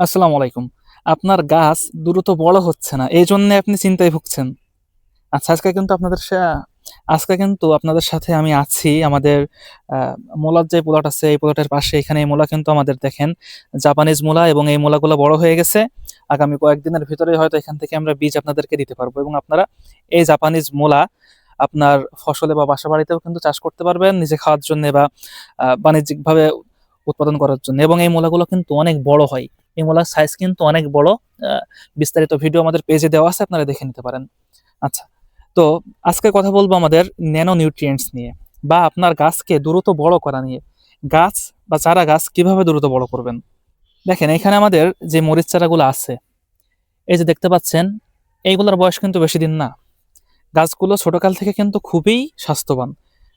আসসালামু আলাইকুম। আপনার গাছ দ্রুত বড় হচ্ছে না এই জন্য আপনি চিন্তায় ভুগছেন। আচ্ছা আজকে কিন্তু আপনাদের আজকে কিন্তু আপনাদের সাথে আমি আছি, আমাদের মূলার যে প্লট আছে, এই প্লটের পাশে, এখানে এই মূলা কিন্তু আমাদের দেখেন, জাপানিজ মূলা এবং এই মূলাগুলো বড় হয়ে গেছে। আগামী কয়েকদিনের ভিতরে হয়তো এখান থেকে আমরা বীজ আপনাদেরকে দিতে পারব এবং আপনারা এই জাপানিজ মূলা আপনার ফসলে বা বাসা বাড়িতেও কিন্তু চাষ করতে পারবেন, নিজে খাওয়ার জন্য বা বাণিজ্যিকভাবে উৎপাদন করার জন্য এবং এই মূলাগুলো কিন্তু অনেক বড় হয়। এই মূলার সাইজ কিন্তু অনেক বড় বিস্তারিত ভিডিও আমাদের পেজে দেওয়া আছে, আপনারা দেখে নিতে পারেন। আচ্ছা তো আজকে কথা বলব আমাদের ন্যানো নিউট্রিয়েন্টস নিয়ে বা আপনার গাছকে দ্রুত বড় করা নিয়ে। গাছ বা চারা গাছ কীভাবে দ্রুত বড় করবেন? দেখেন, এখানে আমাদের যে মরিচ চারাগুলো আছে, এই যে দেখতে পাচ্ছেন, এইগুলোর বয়স কিন্তু বেশি দিন না। গাছগুলো ছোটকাল থেকে কিন্তু খুবই স্বাস্থ্যবান।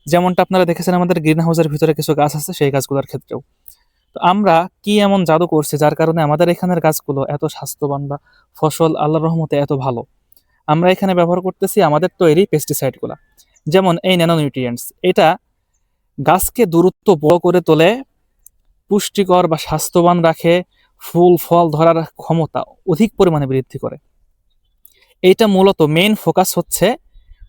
যেমনটা আপনারা দেখেছেন আমাদের গ্রিন হাউসের ভিতরে কিছু গাছ আছে, সেই গাছগুলোর ক্ষেত্রেও। তো আমরা কি এমন জাদু করছি যার কারণে আমাদের এখানের গাছগুলো এত স্বাস্থ্যবান বা ফসল আল্লাহর রহমতে এত ভালো? আমরা এখানে ব্যবহার করতেছি আমাদের তৈরি পেস্টিসাইডগুলো যেমন এই ন্যানো নিউট্রিয়েন্টস এটা গাছকে দূরত্ব বড় করে তোলে, পুষ্টিকর বা স্বাস্থ্যবান রাখে, ফুল, ফল ধরার ক্ষমতা অধিক পরিমাণে বৃদ্ধি করে। এইটা মূলত মেইন ফোকাস হচ্ছে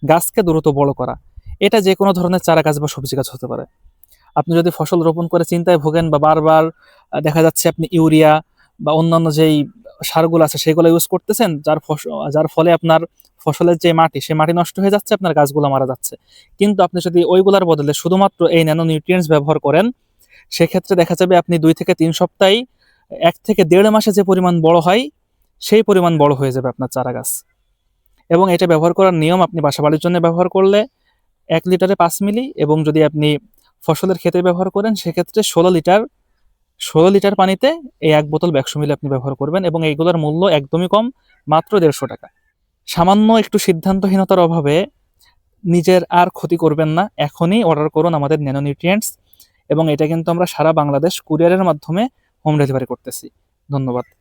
গাছকে দ্রুত বড় করা। এটা যে কোনো ধরনের চারা গাছ বা সবজি গাছ হতে পারে। আপনি যদি ফসল রোপণ করে চিন্তায় ভোগেন বা বারবার দেখা যাচ্ছে আপনি ইউরিয়া বা অন্যান্য যেই সারগুলো আছে সেগুলো ইউজ করতেছেন, যার যার ফলে আপনার ফসলের যে মাটি, সে মাটি নষ্ট হয়ে যাচ্ছে, আপনার গাছগুলো মারা যাচ্ছে। কিন্তু আপনি যদি ওইগুলোর বদলে শুধুমাত্র এই ন্যানো নিউট্রিয়েন্টস ব্যবহার করেন, সেক্ষেত্রে দেখা যাবে আপনি দুই থেকে তিন সপ্তাহে, এক থেকে দেড় মাসে যে পরিমাণ বড় হয়, সেই পরিমাণ বড় হয়ে যাবে আপনার চারা গাছ। এবং এটা ব্যবহার করার নিয়ম আপনি বাসাবাড়ির জন্য ব্যবহার করলে এক লিটারে পাঁচ মিলি এবং যদি আপনি ফসলের ক্ষেতে ব্যবহার করেন, সেক্ষেত্রে ষোলো লিটার ষোলো লিটার পানিতে এই এক বোতল একশো মিলি আপনি ব্যবহার করবেন এবং এইগুলোর মূল্য একদমই কম, মাত্র দেড়শো টাকা। সামান্য একটু সিদ্ধান্তহীনতার অভাবে নিজের আর ক্ষতি করবেন না, এখনই অর্ডার করুন আমাদের ন্যানো নিউট্রিয়েন্টস এবং এটা কিন্তু আমরা সারা বাংলাদেশ কুরিয়ারের মাধ্যমে হোম ডেলিভারি করতেছি। ধন্যবাদ।